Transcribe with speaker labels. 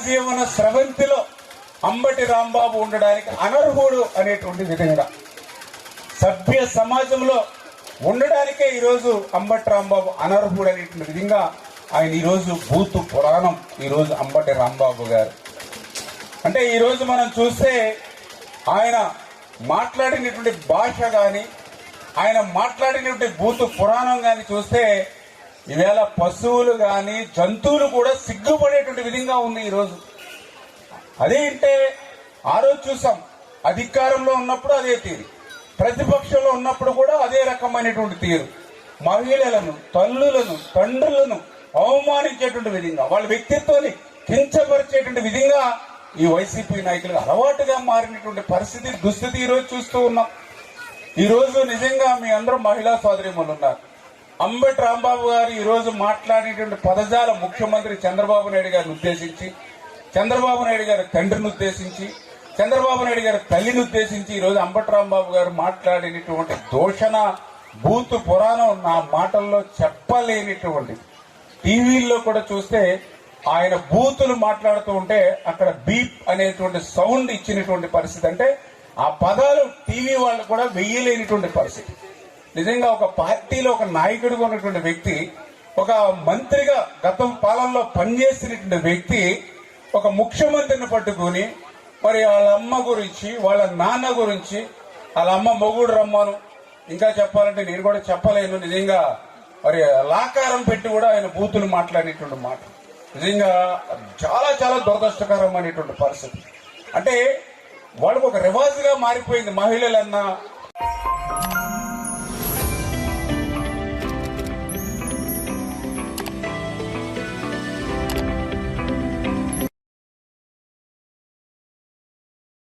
Speaker 1: జనజీవన స్రవంతిలో అంబటి రాంబాబు ఉండడానికి అనర్హుడు అనేటువంటి విధంగా సభ్య సమాజంలో ఉండడానికే ఈరోజు అంబటి రాంబాబు అనర్హుడు అనేటువంటి విధంగా ఆయన ఈరోజు బూతు పురాణం ఈరోజు అంబటి రాంబాబు గారు. అంటే ఈరోజు మనం చూస్తే ఆయన మాట్లాడినటువంటి భాష కానీ ఆయన మాట్లాడినటువంటి బూతు పురాణం కానీ చూస్తే ఈవేళ పశువులు కానీ జంతువులు కూడా సిగ్గుపడేటువంటి విధంగా ఉంది ఈరోజు. అదేంటే ఆ రోజు చూసాం అధికారంలో ఉన్నప్పుడు అదే తీరు. ప్రతిపక్షంలో ఉన్నప్పుడు కూడా అదే రకమైనటువంటి తీరు. మహిళలను తల్లులను తండ్రులను అవమానించేటువంటి విధంగా వాళ్ళ వ్యక్తిత్వాన్ని కించపరిచేటువంటి విధంగా ఈ వైసీపీ నాయకులు అలవాటుగా మారినటువంటి పరిస్థితి దుస్థితి ఈరోజు చూస్తూ ఉన్నాం. ఈ రోజు నిజంగా మీ అందరూ మహిళా సోదరిములు ఉన్నారు. అంబటి రాంబాబు గారు ఈరోజు మాట్లాడేటువంటి పదజాల ముఖ్యమంత్రి చంద్రబాబు నాయుడు గారిని ఉద్దేశించి చంద్రబాబు నాయుడు గారి తండ్రిని ఉద్దేశించి చంద్రబాబు నాయుడు గారి తల్లిని ఉద్దేశించి ఈరోజు రోజు అంబటి రాంబాబు గారు మాట్లాడినటువంటి దోషణ బూతు పురాణం నా మాటల్లో చెప్పలేనిటువంటి టీవీల్లో కూడా చూస్తే ఆయన బూతులు మాట్లాడుతూ ఉంటే అక్కడ బీప్ అనేటువంటి సౌండ్ ఇచ్చినటువంటి పరిస్థితి. అంటే ఆ పదాలు టీవీ వాళ్ళు కూడా వెయ్యలేనిటువంటి పరిస్థితి. నిజంగా ఒక పార్టీలో ఒక నాయకుడిగా ఉన్నటువంటి వ్యక్తి ఒక మంత్రిగా గతం పాలనలో పనిచేసినటువంటి వ్యక్తి ఒక ముఖ్యమంత్రిని పట్టుకుని మరి వాళ్ళ అమ్మ గురించి వాళ్ళ నాన్న గురించి వాళ్ళ అమ్మ మొగుడు రమ్మను. ఇంకా చెప్పాలంటే నేను కూడా చెప్పలేను నిజంగా. మరి లాకారం పెట్టి కూడా ఆయన బూతులు మాట్లాడేటువంటి మాట. నిజంగా చాలా చాలా దురదృష్టకరమైనటువంటి పరిస్థితి. అంటే వాళ్ళకు ఒక రివాజ్గా మారిపోయింది మహిళలన్నా.